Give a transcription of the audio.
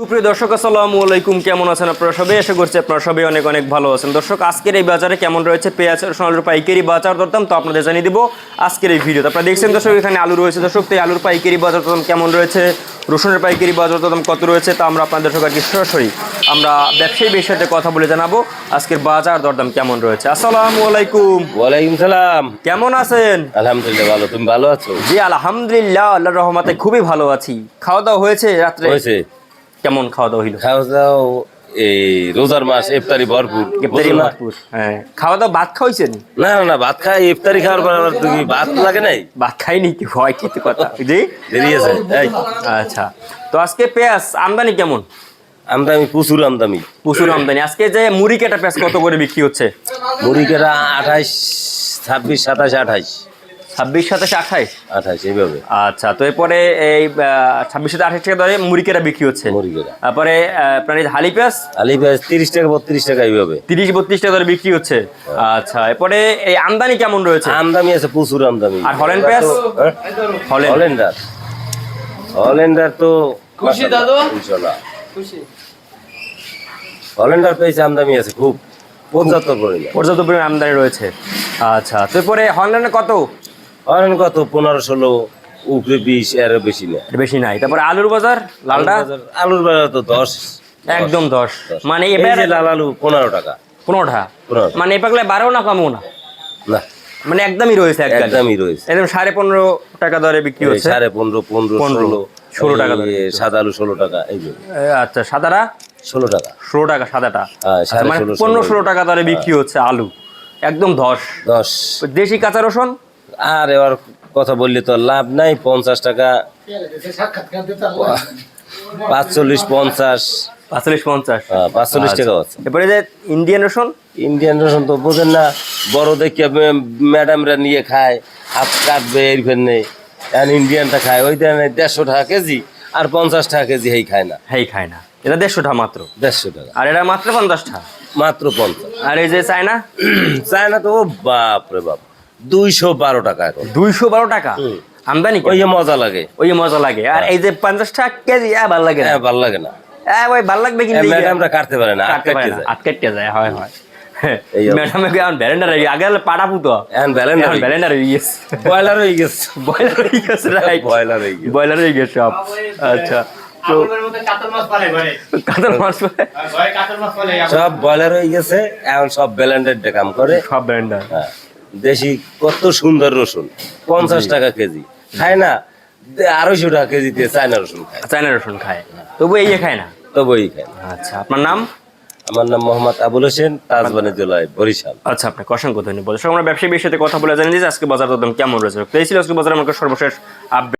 সুপ্রিয় দর্শক আসসালামু আলাইকুম। কেমন আছেন আপনারা সবাই? আশা করছি আপনারা সবাই অনেক অনেক ভালো আছেন। দর্শক আজকের এই বাজারে কেমন রয়েছে পেঁয়াজ সোনালুর পাইকারি বাজার দরদাম তো আপনাদের জানিয়ে দিব আজকের এই ভিডিও আপনারা দেখছেন দর্শক এখানে আলু রয়েছে। দর্শক তো আলুর পাইকারি বাজার দরদাম কেমন রয়েছে? রসুনের পাইকারি বাজার দরদাম কত রয়েছে? তা আমরা আপনাদের দর্শক আর কি সরাসরি আমরা ব্যবসায়ী বেশ সাথে কথা বলে জানাব। আজকের বাজার দরদাম কেমন রয়েছে? আসসালামু আলাইকুম। ওয়ালাইকুম সালাম। কেমন আছেন? আলহামদুলিল্লাহ ভালো। তুমি ভালো আছো? জি আলহামদুলিল্লাহ আল্লাহর রহমতে খুবই ভালো আছি। খাওয়া দাওয়া হয়েছে রাত্রে? হয়েছে। কেমন খাওয়া দাওয়া হইল? খাওয়া দাও এই রোজার মাস ইফতারি ভরপুর। ইফতারি ভরপুর হ্যাঁ। খাওয়া দাওয়া ভাত খাওয়াইছেন? না না না ভাত খাই ইফতারি খাওয়ার পর আবার তুমি ভাত লাগে নাই? ভাত খাইনি কি হয় কিন্তু কথা। জি? দেরি আছে এই। আচ্ছা তো আজকে পেঁয়াজ আমদানি কেমন? আমদানি প্রচুর আমদানি। প্রচুর আমদানি। আজকে যে মুড়ি কেটা পেঁয়াজ কত করে বিক্রি হচ্ছে? মুড়ি কেটা আঠাইশ ছাব্বিশ সাতাশ আঠাইশ। ছাব্বিশ সাতাশ আঠাইশ আঠাইশ এইভাবে। আচ্ছা তো এরপরে এই ছাব্বিশ সাথে আঠাশ টাকা দরে মুড়ি বিক্রি হচ্ছে। মুড়ি তারপরে আপনার এই হালি পেঁয়াজ? আলি পেঁয়াজ তিরিশ টাকা বত্রিশ টাকা এইভাবে। তিরিশ বত্রিশ টাকা দরে বিক্রি হচ্ছে। আচ্ছা এরপরে এই আমদানি কেমন রয়েছে? আমদানি আছে প্রচুর আমদানি। আর হল্যান্ড পেঁয়াজ? হ্যাঁ? হল্যান্ড। হল্যান্ডার হল্যান্ডার তো খুশি দাদু? ইনশাল্লাহ। হল্যান্ডার পেয়েছে আমদামি আছে খুব। পঁচাত্তর পরিমাণ পর্যাপ্ত পরিমাণ আমদানি রয়েছে। আচ্ছা তো এরপরে হল্যান্ডে কত? হল্যান্ড কত? পনেরো ষোলো উপরে বিশ এর বেশি না বেশি নাই। তারপরে আলুর বাজার লালটা আলুর বাজার তো দশ। একদম দশ মানে এবার লাল আলু পনেরো টাকা। পনেরো মানে এ পাকলে বারো না কমও না? না। মানে একদমই রয়েছে একদম একদমই রয়েছে। একদম সাড়ে পনেরো টাকা দরে বিক্রি হচ্ছে। সাড়ে পনেরো পনেরো ষোলো। ষোলো টাকা ধরে। সাদা আলু ষোলো টাকা এই আচ্ছা সাদাটা? ষোলো টাকা। ষোলো টাকা সাদাটা? হ্যাঁ, আচ্ছা, মানে পনেরো ষোলো। টাকা। দরে বিক্রি হচ্ছে আলু। একদম ধস দশ। দেশি কাঁচা রসুন? আর এবার কথা বললে তো লাভ নাই পঞ্চাশ টাকা। পাঁচচল্লিশ পঞ্চাশ। পাঁচচল্লিশ পঞ্চাশ। হ্যাঁ, পাঁচচল্লিশ আচ্ছা। টাকা আছে এরপরে যে ইন্ডিয়ান রসুন ইন্ডিয়ান রসুন তো বোঝেন না বড় দেখে ম্যাডামরা নিয়ে খায় হাত কাটবে এর ফেরনে আর ইন্ডিয়ানটা খায় ওই দেড়শো টাকা কেজি আর পঞ্চাশ টাকা কেজি এই খায় না। হেই খায় না। এটা দেড়শোটা মাত্র। দেড়শো টাকা। আর এটা মাত্র পঞ্চাশটা মাত্র পঞ্চাশ। আর এই যে চায়না? চায় না তো ও বাপ রে বাপ। দুইশো বারো টাকা এখন। দুইশো বারো টাকা? আমদানি ওই যে মজা লাগে। ওই মজা লাগে। আর এই যে পঞ্চাশ টাকা কেজি হ্যাঁ ভালো লাগে না। হ্যাঁ ভালো লাগে না। হ্যাঁ ওই ভালো লাগবে কিন্তু কাটতে পারে না কাটতে আটকাটতে যায়। হয় হয়। এই এখন ব্যালেন্ডার আগে হলে পাটা পুতো। এখন ব্যালেন্স ব্যালেন্ডার হয়ে গেছে। বয়লার হয়ে গেছে। বয়লার হয়ে গেছে। রাইট বয়লার হয়ে গেছে। বয়লার হয়ে গেছে সব। আচ্ছা পালে সব বয়লার হয়ে গেছে এখন সব ব্যালেন্ডেড কাম করে। সব ব্যালেন্ডার হ্যাঁ। দেশি কত সুন্দর রসুন পঞ্চাশ টাকা কেজি। খায় না আড়াইশো টাকা কেজিতে চায়না রসুন খায়। চায়না রসুন খায়। তবু এই খায় না? তবু এই খায় না। আচ্ছা আপনার নাম? আমার নাম মোহাম্মদ আবুল হোসেন তাজবানি জেলায় বরিশাল। আচ্ছা আপনাকে অসংখ্য ধন্যবাদ। আমরা ব্যবসায়ী বিষয়ে কথা বলে জানি যে আজকে বাজার দরদাম কেমন রয়েছে। এই ছিল আজকে বাজার আমাকে সর্বশেষ আপডেট।